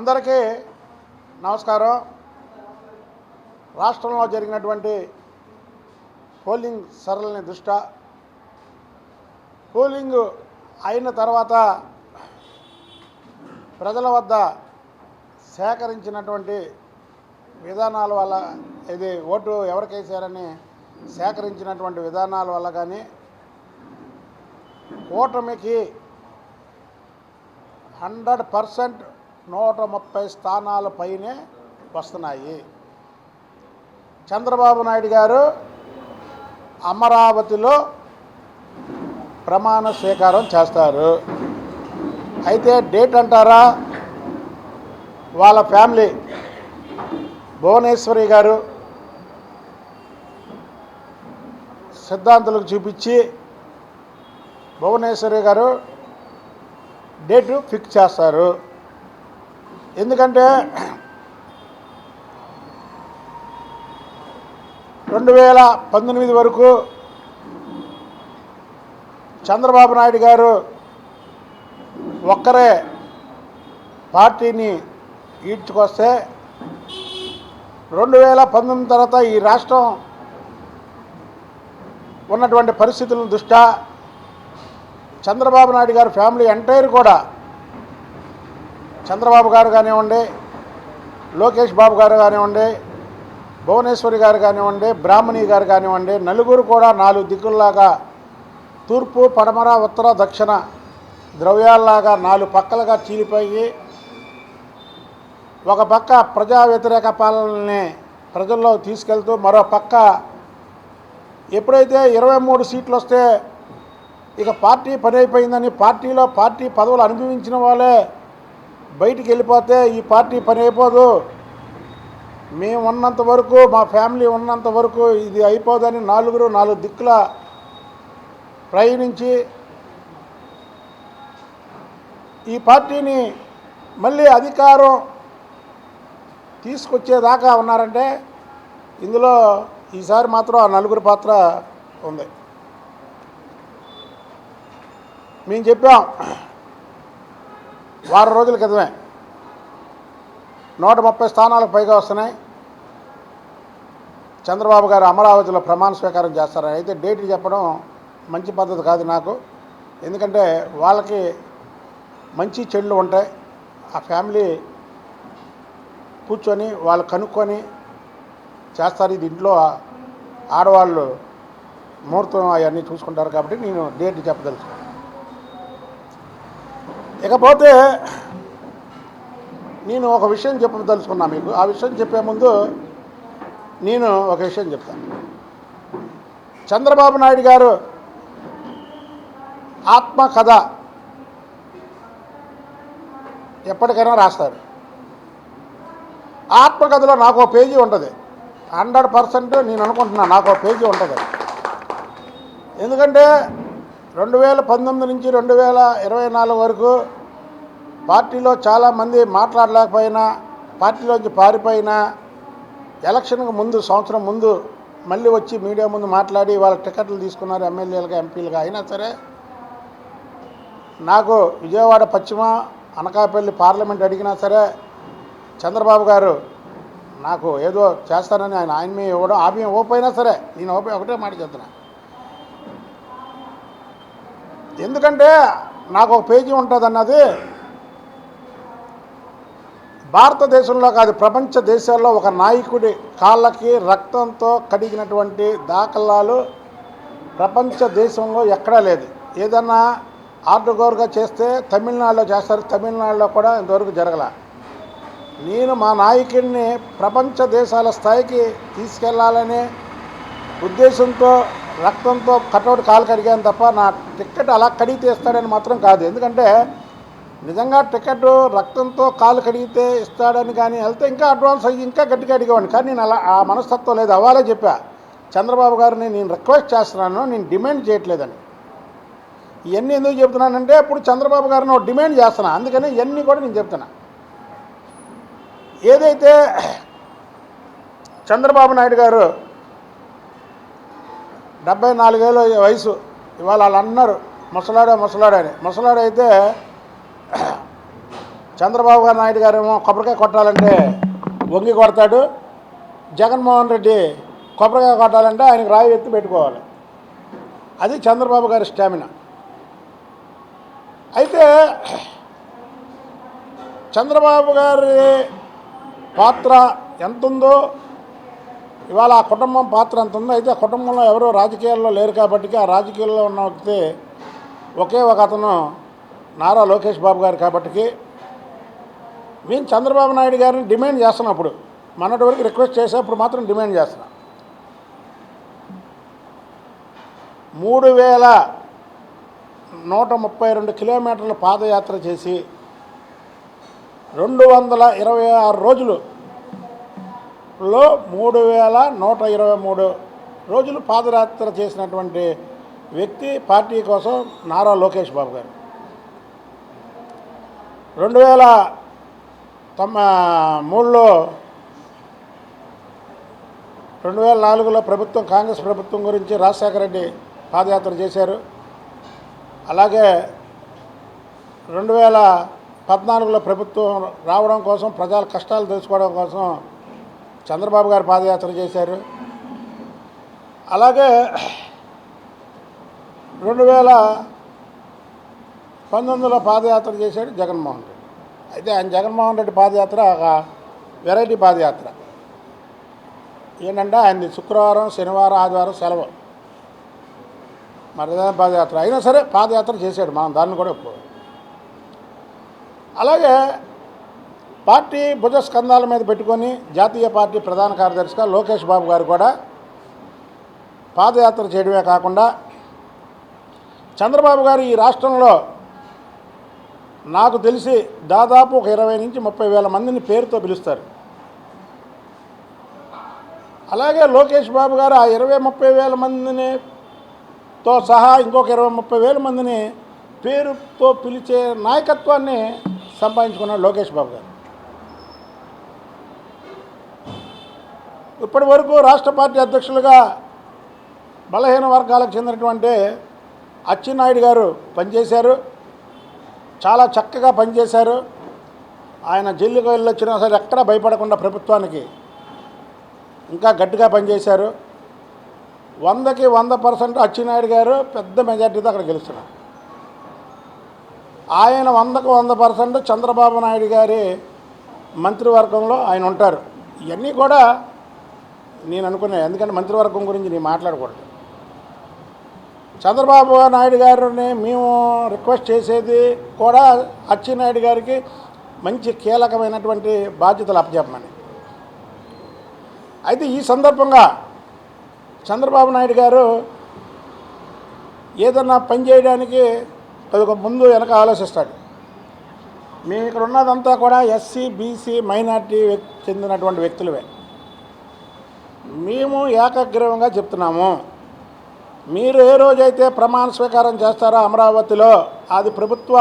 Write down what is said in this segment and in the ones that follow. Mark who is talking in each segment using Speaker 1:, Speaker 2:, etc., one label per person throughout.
Speaker 1: అందరికీ నమస్కారం. రాష్ట్రంలో జరిగినటువంటి పోలింగ్ సరళని దృష్ట పోలింగ్ అయిన తర్వాత ప్రజల వద్ద సేకరించినటువంటి విధానాల వల్ల ఇది ఓటు ఎవరికేసారని సేకరించినటువంటి విధానాల వల్ల కానీ ఓటమికి హండ్రెడ్ పర్సెంట్ నూట ముప్పై స్థానాల పైనే వస్తున్నాయి. చంద్రబాబు నాయుడు గారు అమరావతిలో ప్రమాణ స్వీకారం చేస్తారు. అయితే డేట్ అంటారా? వాళ్ళ ఫ్యామిలీ భువనేశ్వరి గారు సిద్ధాంతులకు చూపించి భువనేశ్వరి గారు డేటు ఫిక్స్ చేస్తారు. ఎందుకంటే రెండు వేల పంతొమ్మిది వరకు చంద్రబాబు నాయుడు గారు ఒక్కరే పార్టీని ఈడ్చుకొస్తే రెండు వేల పంతొమ్మిది తర్వాత ఈ రాష్ట్రం ఉన్నటువంటి పరిస్థితుల దృష్ట్యా చంద్రబాబు నాయుడు గారి ఫ్యామిలీ ఎంటైర్ కూడా చంద్రబాబు గారు కానివ్వండి లోకేష్ బాబు గారు కానివ్వండి భువనేశ్వరి గారు కానివ్వండి బ్రాహ్మణి గారు కానివ్వండి నలుగురు కూడా నాలుగు దిక్కుల్లాగా తూర్పు పడమర ఉత్తర దక్షిణ ద్రవ్యాల్లాగా నాలుగు పక్కలుగా చీలిపోయి ఒక పక్క ప్రజా వ్యతిరేక పాలనని ప్రజల్లో తీసుకెళ్తూ మరో పక్క ఎప్పుడైతే ఇరవై మూడు సీట్లు వస్తే ఇక పార్టీ పని అయిపోయిందని పార్టీలో పార్టీ పదవులు అనుభవించిన వాళ్ళే బయటికి వెళ్ళిపోతే ఈ పార్టీ పని అయిపోదు. మేము ఉన్నంత వరకు మా ఫ్యామిలీ ఉన్నంత వరకు ఇది అయిపోదని నాలుగురు నాలుగు దిక్కుల ప్రయాణించి ఈ పార్టీని మళ్ళీ అధికారం తీసుకొచ్చేదాకా ఉన్నారంటే ఇందులో ఈసారి మాత్రం ఆ నలుగురు పాత్ర ఉంది. మేము చెప్పాం. వారం రోజుల క్రితమే. నూట ముప్పై స్థానాలకు పైగా వస్తున్నాయి. చంద్రబాబు గారు అమరావతిలో ప్రమాణ స్వీకారం చేస్తారని అయితే డేట్ చెప్పడం మంచి పద్ధతి కాదు నాకు. ఎందుకంటే వాళ్ళకి మంచి చెడులు ఉంటాయి. ఆ ఫ్యామిలీ కూర్చొని వాళ్ళు కనుక్కొని చేస్తారు. ఇది ఇంట్లో ఆడవాళ్ళు ముహూర్తం అవన్నీ చూసుకుంటారు కాబట్టి నేను డేట్ చెప్పదలుచుకున్నాను. ఇకపోతే నేను ఒక విషయం చెప్పదలుచుకున్నా మీకు. ఆ విషయం చెప్పే ముందు నేను ఒక విషయం చెప్తాను చంద్రబాబు నాయుడు గారు ఆత్మకథ ఎప్పటికైనా రాస్తారు. ఆత్మకథలో నాకు ఒక పేజీ ఉంటుంది. హండ్రెడ్ పర్సెంట్ నేను అనుకుంటున్నాను నాకు పేజీ ఉంటుంది. ఎందుకంటే రెండు వేల పంతొమ్మిది నుంచి రెండు వేల ఇరవై నాలుగు వరకు పార్టీలో చాలామంది మాట్లాడలేకపోయినా పార్టీలోంచి పారిపోయినా ఎలక్షన్కు ముందు సంవత్సరం ముందు మళ్ళీ వచ్చి మీడియా ముందు మాట్లాడి వాళ్ళ టికెట్లు తీసుకున్నారు ఎమ్మెల్యేలుగా ఎంపీలుగా అయినా సరే. నాకు విజయవాడ పశ్చిమ అనకాపల్లి పార్లమెంట్ అడిగినా సరే చంద్రబాబు గారు నాకు ఏదో చేస్తానని ఆయన ఆయన మీ ఇవ్వడం ఆమె ఇవ్వకపోయినా సరే నేను ఓపే ఒకటే మాట చెప్తున్నాను ఎందుకంటే నాకు ఒక పేజీ ఉంటుంది అన్నది భారతదేశంలో కాదు ప్రపంచ దేశాల్లో ఒక నాయకుడి కాళ్ళకి రక్తంతో కడిగినటువంటి దాఖలాలు ప్రపంచ దేశంలో ఎక్కడా లేదు. ఏదన్నా ఆర్డర్గోర్గా చేస్తే తమిళనాడులో చేస్తారు తమిళనాడులో కూడా ఇంతవరకు జరగల. నేను మా నాయకుడిని ప్రపంచ దేశాల స్థాయికి తీసుకెళ్ళాలనే ఉద్దేశంతో రక్తంతో కటౌట్ కాలు కడిగాను తప్ప నా టికెట్ అలా కడిగితే ఇస్తాడని మాత్రం కాదు. ఎందుకంటే నిజంగా టికెట్ రక్తంతో కాలు కడిగితే ఇస్తాడని కానీ వెళ్తే ఇంకా అడ్వాన్స్ అయ్యి ఇంకా గట్టిగా అడిగేవాడిని. కానీ నేను అలా ఆ మనస్తత్వం లేదు. అవ్వాలే చెప్పా. చంద్రబాబు గారిని నేను రిక్వెస్ట్ చేస్తున్నాను. నేను డిమాండ్ చేయట్లేదని. ఇవన్నీ ఎందుకు చెప్తున్నానంటే ఇప్పుడు చంద్రబాబు గారిని డిమాండ్ చేస్తున్నా. అందుకని ఇవన్నీ కూడా నేను చెప్తున్నా. ఏదైతే చంద్రబాబు నాయుడు గారు డెబ్బై నాలుగేళ్ళ వయసు. ఇవాళ వాళ్ళు అన్నారు ముసలాడే ముసలాడని ముసలాడైతే చంద్రబాబు గారు నాయుడు గారేమో కొబ్బరికాయ కొట్టాలంటే వంగి కొడతాడు. జగన్మోహన్ రెడ్డి కొబ్బరికాయ కొట్టాలంటే ఆయనకు రాయి ఎత్తి పెట్టుకోవాలి. అది చంద్రబాబు గారి స్టామినా. అయితే చంద్రబాబు గారి పాత్ర ఎంత ఉందో ఇవాళ ఆ కుటుంబం పాత్ర అంత ఉందో అయితే కుటుంబంలో ఎవరో రాజకీయాల్లో లేరు కాబట్టి ఆ రాజకీయాల్లో ఉన్న వ్యక్తి ఒకే ఒక అతను నారా లోకేష్ బాబు గారు కాబట్టి మేము చంద్రబాబు నాయుడు గారిని డిమాండ్ చేస్తున్నాం అప్పుడు. మొన్నటి వరకు రిక్వెస్ట్ చేసేప్పుడు మాత్రం డిమాండ్ చేస్తున్నాం. మూడు వేల నూట ముప్పై రెండు కిలోమీటర్ల పాదయాత్ర చేసి రెండు వందల ఇరవై ఆరు రోజులు లో మూడు వేల నూట ఇరవై మూడు రోజులు పాదయాత్ర చేసినటువంటి వ్యక్తి పార్టీ కోసం నారా లోకేష్ బాబు గారు. రెండు వేల తొమ్మ మూడులో రెండు వేల నాలుగులో ప్రభుత్వం కాంగ్రెస్ ప్రభుత్వం గురించి రాజశేఖర రెడ్డి పాదయాత్ర చేశారు. అలాగే రెండు వేల పద్నాలుగులో ప్రభుత్వం రావడం కోసం ప్రజల కష్టాలు తెలుసుకోవడం కోసం చంద్రబాబు గారు పాదయాత్ర చేశారు. అలాగే రెండు వేల పంతొమ్మిదిలో పాదయాత్ర చేశాడు జగన్మోహన్ రెడ్డి. అయితే ఆయన జగన్మోహన్ రెడ్డి పాదయాత్ర ఒక వెరైటీ పాదయాత్ర. ఏంటంటే ఆయనది శుక్రవారం శనివారం ఆదివారం సెలవు. మరి అదే పాదయాత్ర అయినా సరే పాదయాత్ర చేశాడు. మనం దాన్ని కూడా ఒప్పుకో అలాగే పార్టీ భుజస్కంధాల మీద పెట్టుకొని జాతీయ పార్టీ ప్రధాన కార్యదర్శిగా లోకేష్ బాబు గారు కూడా పాదయాత్ర చేయడమే కాకుండా చంద్రబాబు గారు ఈ రాష్ట్రంలో నాకు తెలిసి దాదాపు ఒక ఇరవై నుంచి ముప్పై వేల మందిని పేరుతో పిలుస్తారు. అలాగే లోకేష్ బాబు గారు ఆ ఇరవై ముప్పై వేల మందిని తో సహా ఇంకొక ఇరవై ముప్పై వేల మందిని పేరుతో పిలిచే నాయకత్వాన్ని సంపాదించుకున్నాడు లోకేష్ బాబు గారు. ఇప్పటి వరకు రాష్ట్ర పార్టీ అధ్యక్షులుగా బలహీన వర్గాలకు చెందినటువంటి అచ్చెన్నాయుడు గారు పనిచేశారు. చాలా చక్కగా పనిచేశారు. ఆయన జైలుకు వెళ్ళొచ్చినా సరే ఎక్కడా భయపడకుండా ప్రభుత్వానికి ఇంకా గట్టిగా పనిచేశారు. వందకి వంద పర్సెంట్ అచ్చెన్నాయుడు గారు పెద్ద మెజార్టీతో అక్కడ గెలుస్తున్నారు. ఆయన వందకు వంద పర్సెంట్ చంద్రబాబు నాయుడు గారి మంత్రివర్గంలో ఆయన ఉంటారు. ఇవన్నీ కూడా నేను అనుకున్నాను. ఎందుకంటే మంత్రివర్గం గురించి నేను మాట్లాడకూడదు. చంద్రబాబు నాయుడు గారిని మేము రిక్వెస్ట్ చేసేది కూడా అచ్చెన్నాయుడు గారికి మంచి కీలకమైనటువంటి బాధ్యతలు అప్పచెప్పమని. అయితే ఈ సందర్భంగా చంద్రబాబు నాయుడు గారు ఏదన్నా పని చేయడానికి ఒక ముందు వెనక ఆలోచిస్తాడు. మేము ఇక్కడ ఉన్నదంతా కూడా ఎస్సీ బీసీ మైనార్టీ చెందినటువంటి వ్యక్తులవే మేము ఏకగ్రీవంగా చెప్తున్నాము. మీరు ఏ రోజైతే ప్రమాణ స్వీకారం చేస్తారో అమరావతిలో అది ప్రభుత్వ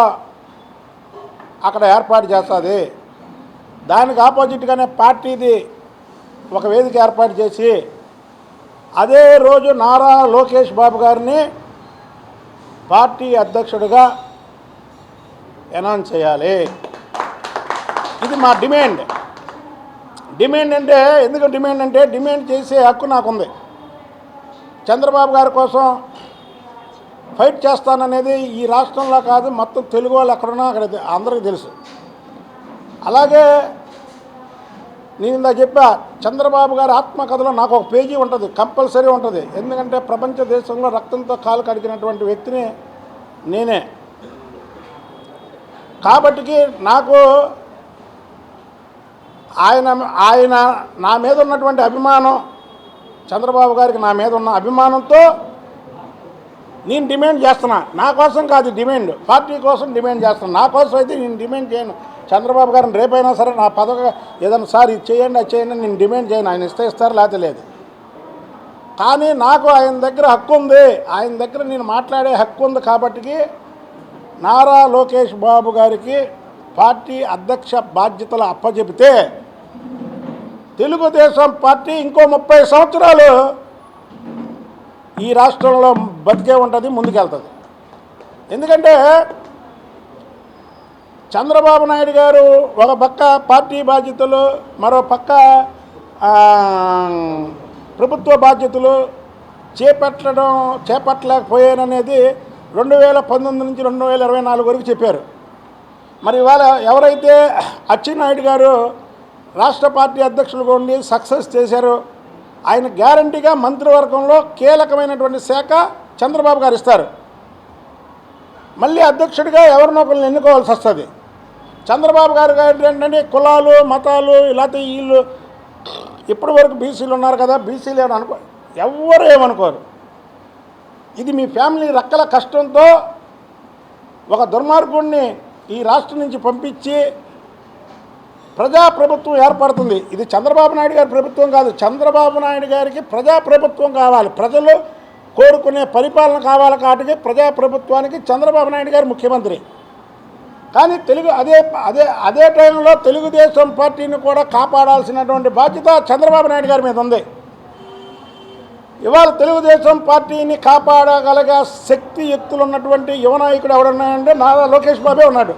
Speaker 1: అక్కడ ఏర్పాటు చేస్తుంది. దానికి ఆపోజిట్గానే పార్టీది ఒక వేదిక ఏర్పాటు చేసి అదే రోజు నారా లోకేష్ బాబు గారిని పార్టీ అధ్యక్షుడిగా అనౌన్స్ చేయాలి. ఇది మా డిమాండ్. డిమాండ్ అంటే ఎందుకు డిమాండ్ అంటే డిమాండ్ చేసే హక్కు నాకుంది. చంద్రబాబు గారి కోసం ఫైట్ చేస్తాననేది ఈ రాష్ట్రంలో కాదు మొత్తం తెలుగు వాళ్ళు ఎక్కడున్నా అక్కడ అందరికీ తెలుసు. అలాగే నేను ఇందా చెప్పా చంద్రబాబు గారి ఆత్మకథలో నాకు ఒక పేజీ ఉంటుంది కంపల్సరీ ఉంటుంది. ఎందుకంటే ప్రపంచ దేశంలో రక్తంతో కాలు కడిగినటువంటి వ్యక్తిని నేనే. కాబట్టికి నాకు ఆయన ఆయన నా మీద ఉన్నటువంటి అభిమానం చంద్రబాబు గారికి నా మీద ఉన్న అభిమానంతో నేను డిమాండ్ చేస్తున్నా. నా కోసం కాదు డిమాండ్. పార్టీ కోసం డిమాండ్ చేస్తున్నా. నా కోసం అయితే నేను డిమాండ్ చేయను. చంద్రబాబు గారిని రేపైనా సరే నా పదవి ఏదైనా సార్ ఇది చేయండి అది చేయండి నేను డిమాండ్ చేయను. ఆయన ఇస్తే ఇస్తారు లేకపోతే లేదు. కానీ నాకు ఆయన దగ్గర హక్కు ఉంది. ఆయన దగ్గర నేను మాట్లాడే హక్కు ఉంది కాబట్టికి నారా లోకేష్ బాబు గారికి పార్టీ అధ్యక్ష బాధ్యతలు అప్పచెబితే తెలుగుదేశం పార్టీ ఇంకో ముప్పై సంవత్సరాలు ఈ రాష్ట్రంలో బతికే ఉంటుంది ముందుకెళ్తుంది. ఎందుకంటే చంద్రబాబు నాయుడు గారు ఒక పక్క పార్టీ బాధ్యతలు మరో పక్క ప్రభుత్వ బాధ్యతలు చేపట్టడం చేపట్టలేకపోయాననేది రెండు వేల పంతొమ్మిది నుంచి రెండు వేల ఇరవై నాలుగు వరకు చెప్పారు. మరి ఇవాళ ఎవరైతే అచ్చెన్నాయుడు గారు రాష్ట్ర పార్టీ అధ్యక్షులుగా ఉండి సక్సెస్ చేశారో ఆయన గ్యారంటీగా మంత్రివర్గంలో కీలకమైనటువంటి శాఖ చంద్రబాబు గారు ఇస్తారు. మళ్ళీ అధ్యక్షుడిగా ఎవరినో ఒకరిని ఎన్నుకోవాల్సి వస్తుంది. చంద్రబాబు గారు ఏంటంటే కులాలు మతాలు ఇలాంటి వీళ్ళు ఇప్పటి వరకు బీసీలు ఉన్నారు కదా బీసీలు ఏమని అనుకో ఎవ్వరు ఏమనుకోరు. ఇది మీ ఫ్యామిలీ రక్కల కష్టంతో ఒక దుర్మార్గుడిని ఈ రాష్ట్రం నుంచి పంపించి ప్రజాప్రభుత్వం ఏర్పడుతుంది. ఇది చంద్రబాబు నాయుడు గారి ప్రభుత్వం కాదు. చంద్రబాబు నాయుడు గారికి ప్రజాప్రభుత్వం కావాలి. ప్రజలు కోరుకునే పరిపాలన కావాలి కాబట్టి ప్రజాప్రభుత్వానికి చంద్రబాబు నాయుడు గారు ముఖ్యమంత్రి. కానీ తెలుగు అదే అదే అదే టైంలో తెలుగుదేశం పార్టీని కూడా కాపాడాల్సినటువంటి బాధ్యత చంద్రబాబు నాయుడు గారి మీద ఉంది. ఇవాళ తెలుగుదేశం పార్టీని కాపాడగలగా శక్తి ఎత్తులు ఉన్నటువంటి యువ నాయకుడు ఎవడున్నాయంటే నారా లోకేష్ బాబే ఉన్నాడు.